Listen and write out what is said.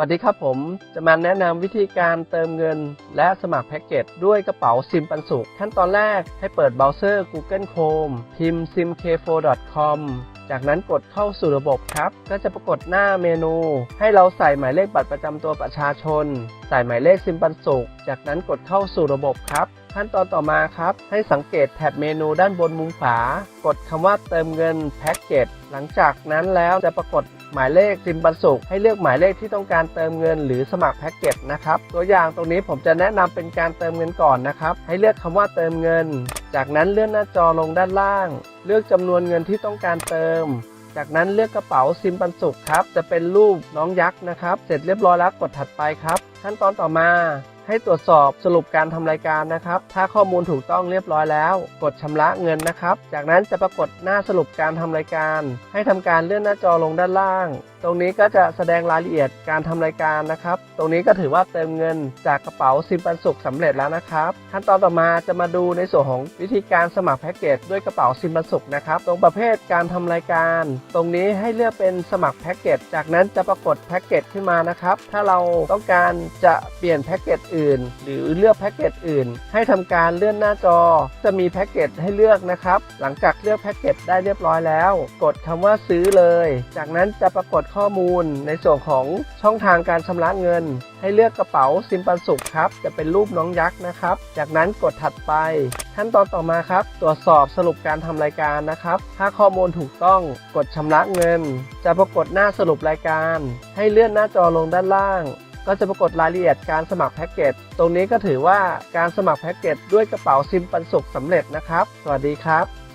วัสดีครับผมจะมาแนะนำวิธีการเติมเงิน และสมัครแพ็กเกจด้วยกระเป๋าซิมปันสุข ขั้นตอนแรกให้เปิดเบราว์เซอร์ Google Chrome พิมพ์ simk4.com จากนั้นกดเข้าสู่ระบบครับ ก็จะปรากฏหน้าเมนู ให้เราใส่หมายเลขบัตรประจำตัวประชาชน ใส่หมายเลขซิมปันสุข จากนั้นกดเข้าสู่ระบบครับ ขั้นตอนต่อมาครับ ให้สังเกตแถบเมนูด้านบนมุมขวากดคำว่าเติมเงินแพ็กเกจหลังจากนั้นแล้วจะปรากฏ หมายเลขซิมบันสุขให้เลือกหมายเลขที่ต้องการเติมเงิน หรือสมัครแพ็กเกจนะครับตัวอย่างตรงนี้ผมจะแนะนำเป็นการเติมเงินก่อนนะครับ ให้เลือกคำว่าเติมเงิน จากนั้นเลื่อนหน้าจอลงด้านล่าง เลือกจำนวนเงินที่ต้องการเติมจากนั้นเลือกกระเป๋าซิมปันสุขครับ จะเป็นรูปน้องยักษ์นะครับ เสร็จเรียบร้อยแล้วกดถัดไปครับ ขั้นตอนต่อมา ให้ตรวจสอบสรุปการทำรายการนะครับ ถ้าข้อมูลถูกต้องเรียบร้อยแล้ว กดชำระเงินนะครับ จากนั้นจะปรากฏหน้าสรุปการทำรายการ ให้ทำการเลื่อนหน้าจอลงด้านล่างตรงนี้ก็จะแสดงรายละเอียดการทำรายการนะครับ ตรงนี้ก็ถือว่าเติมเงินจากกระเป๋าซิมปันสุขสำเร็จแล้วนะครับ ขั้นตอนต่อมาจะมาดูในส่วนของวิธีการสมัครแพ็กเกจด้วยกระเป๋าซิมปันสุขนะครับ ตรงประเภทการทำรายการ ตรงนี้ให้เลือกเป็นสมัครแพ็กเกจ จากนั้นจะปรากฏแพ็กเกจขึ้นมานะครับ ถ้าเราต้องการจะเปลี่ยนแพ็กเกจอื่น หรือเลือกแพ็กเกจอื่น ให้ทำการเลื่อนหน้าจอ จะมีแพ็กเกจให้เลือกนะครับ หลังจากเลือกแพ็กเกจได้เรียบร้อยแล้ว กดคำว่าซื้อเลย จากนั้นจะปรากฏข้อมูล ในส่วนของช่องทางการชำระเงิน ให้เลือกกระเป๋าซิมปันสุขครับ จะเป็นรูปน้องยักษ์นะครับ จากนั้นกดถัดไป ขั้นตอนต่อมาครับ ตรวจสอบสรุปการทำรายการนะครับ ถ้าข้อมูลถูกต้องกดชำระเงิน จะปรากฏหน้าสรุปรายการ ให้เลื่อนหน้าจอลงด้านล่าง ก็จะปรากฏรายละเอียดการสมัครแพ็กเกจตรงนี้ก็ถือว่าการสมัครแพ็กเกจด้วยกระเป๋าซิมปันสุขสำเร็จนะครับ สวัสดีครับ